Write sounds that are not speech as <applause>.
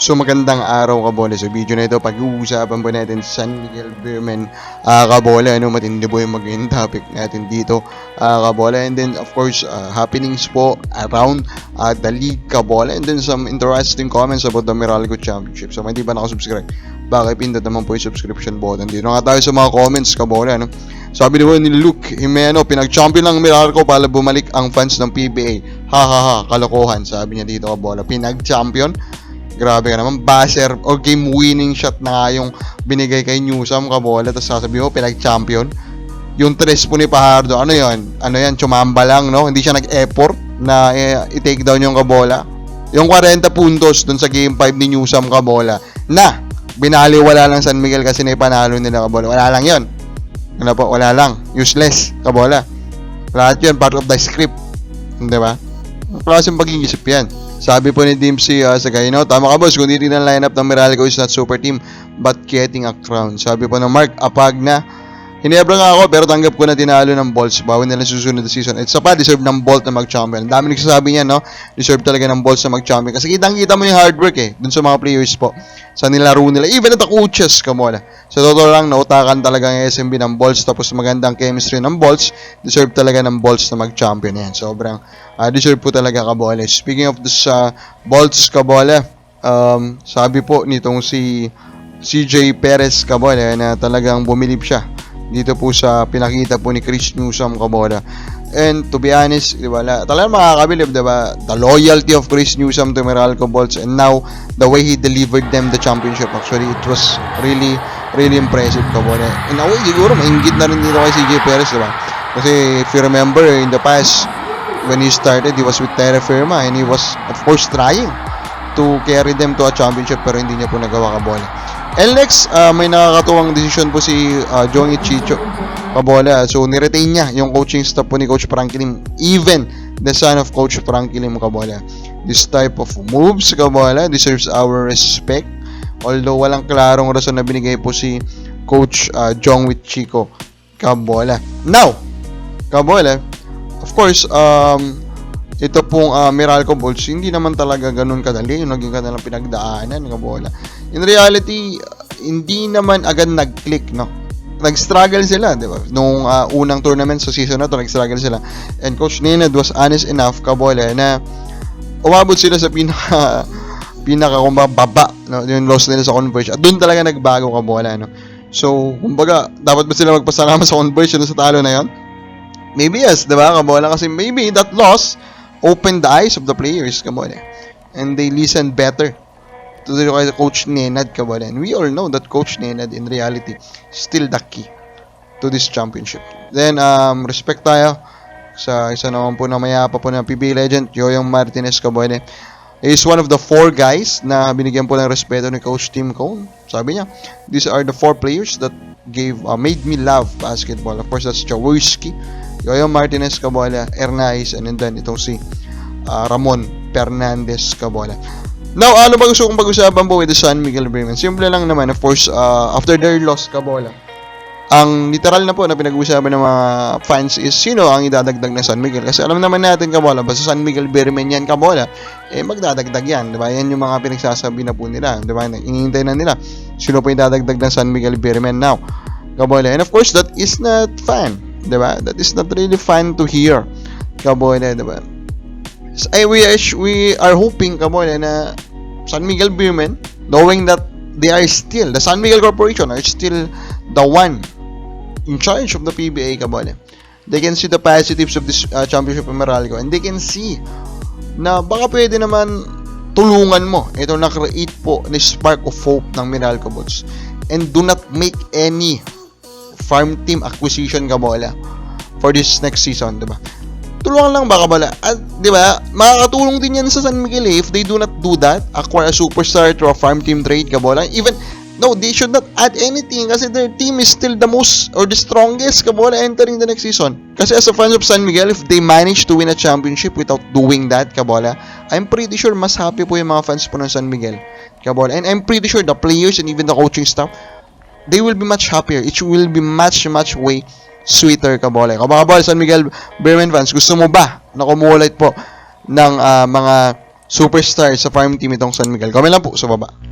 So magandang araw kabole. Sa video na ito, pag-uusapan po natin San Miguel Beerman uh, kabole. Ano, matindi po yung maging topic natin dito uh, kabole. And then of course, uh, happenings po around uh, the league kabole. And then some interesting comments about the Meralco Championship. So hindi pa nakasubscribe, bakit pindot naman po yung subscription button. Dito nga tayo sa mga comments kabole. Ano? Sabi ni ni Luke Jimeno, pinag-champion lang Meralco para bumalik ang fans ng PBA. Ha ha ha, kalokohan. Sabi niya dito kabole. Pinag-champion Grabe ka naman. Buzzer o game-winning shot na nga yung binigay kay Newsam kabola. Tapos sasabi mo, pinag-champion. Yung tres po ni Pajardo, ano yon Ano yan, chumamba lang, no? Hindi siya nag-effort na eh, i-take down yung kabola. Yung 40 puntos dun sa game 5 ni Newsam kabola na binaliwala lang San Miguel kasi na ipanalo nila kabola. Wala lang yon Ano po, wala lang. Useless kabola. Lahat yun, part of the script. Di ba? Klaseng pag-iisip yan. Sabi po ni Dempsey uh, sa Gaino, tama ka boss, kung ang lineup ng Meralco is not super team, but getting a crown. Sabi po ng Mark Apagna, Hinebra nga ako pero tanggap ko na tinalo ng Bolts. Bawi nila susunod na season. It's pa, deserve ng Bolt na mag-champion. Ang dami nagsasabi niya, no? Deserve talaga ng Bolts na mag-champion. Kasi kitang-kita mo yung hard work eh. Dun sa mga players po. Sa nilaro nila. Even at coaches, kamola. Sa totoo lang, nautakan talaga ng SMB ng Bolts. Tapos magandang chemistry ng Bolts. Deserve talaga ng Bolts na mag-champion. Yan. Sobrang uh, deserve po talaga kabola. Speaking of this uh, Bolts kabola, um, sabi po nitong si CJ Perez kabola na talagang bumilib siya dito po sa pinakita po ni Chris Newsom Kabola. And to be honest, di ba, talagang makakabilib, di ba? The loyalty of Chris Newsom to Meralco Bolts and now the way he delivered them the championship. Actually, it was really, really impressive, Kabola. In a way, siguro, maingit na rin dito kay CJ Perez, di ba? Kasi if you remember, in the past, when he started, he was with Terra Firma and he was, of course, trying to carry them to a championship pero hindi niya po nagawa kabola. Next, uh, may nakakatuwang decision po si uh, Jong Ichicho Kabola. So, niretain niya yung coaching staff po ni Coach Franklin. Even the son of Coach Franklin Kabola. This type of moves, Kabola, deserves our respect. Although, walang klarong rason na binigay po si Coach uh, Jong with Chico Kabola. Now, Kabola, of course, um, ito pong uh, Meralco Bulls, hindi naman talaga ganun kadali yung naging kanilang pinagdaanan, Kabola in reality, hindi naman agad nag-click, no? Nag-struggle sila, di ba? Nung uh, unang tournament sa season na to, nag-struggle sila. And Coach Nenad was honest enough, kabole, na umabot sila sa pinaka <laughs> pinaka baba, no? yung loss nila sa conversion. At doon talaga nagbago kabola, no? So, kumbaga, dapat ba sila magpasalamat sa conversion sa talo na yon? Maybe yes, di ba, kabola? Kasi maybe that loss opened the eyes of the players, kabola. And they listened better to the Coach Nenad Kabala. And we all know that Coach Nenad in reality still the key to this championship. Then, um, respect tayo sa isa naman po na mayapa po ng PB legend, Yoyong Martinez Cabone. He is one of the four guys na binigyan po ng respeto ni Coach Tim Cone. Sabi niya, these are the four players that gave uh, made me love basketball. Of course, that's Jaworski, Yoyong Martinez Cabola, Ernais, and then itong si uh, Ramon Fernandez Cabola. Now, ano ba gusto kong pag-usapan po with the San Miguel Bremen? Simple lang naman, of course, uh, after their loss, Kabola. Ang literal na po na pinag-uusapan ng mga fans is sino ang idadagdag na San Miguel. Kasi alam naman natin, Kabola, basta San Miguel Bremen yan, Kabola, eh magdadagdag yan. Diba? Yan yung mga pinagsasabi na po nila. Diba? Inihintay na nila. Sino po idadagdag ng San Miguel Bremen now? Kabola. And of course, that is not fun. Diba? That is not really fun to hear. Kabola, diba? I wish we are hoping kamoy na San Miguel Women knowing that they are still the San Miguel Corporation are still the one in charge of the PBA kamoy they can see the positives of this uh, championship of Meralco and they can see na baka pwede naman tulungan mo ito na-create po ni spark of hope ng Meralco Bulls and do not make any farm team acquisition kabola for this next season, 'di ba? tulungan lang baka bala. At, di ba, makakatulong din yan sa San Miguel eh, if they do not do that, acquire a superstar through a farm team trade, kabola. Even, no, they should not add anything kasi their team is still the most or the strongest, kabola, entering the next season. Kasi as a fan of San Miguel, if they manage to win a championship without doing that, kabola, I'm pretty sure mas happy po yung mga fans po ng San Miguel, kabola. And I'm pretty sure the players and even the coaching staff, they will be much happier. It will be much, much way sweeter kabole. Kung mga ball, San Miguel Berman fans, gusto mo ba na kumulit po ng uh, mga superstar sa farm team itong San Miguel? Comment lang po sa baba.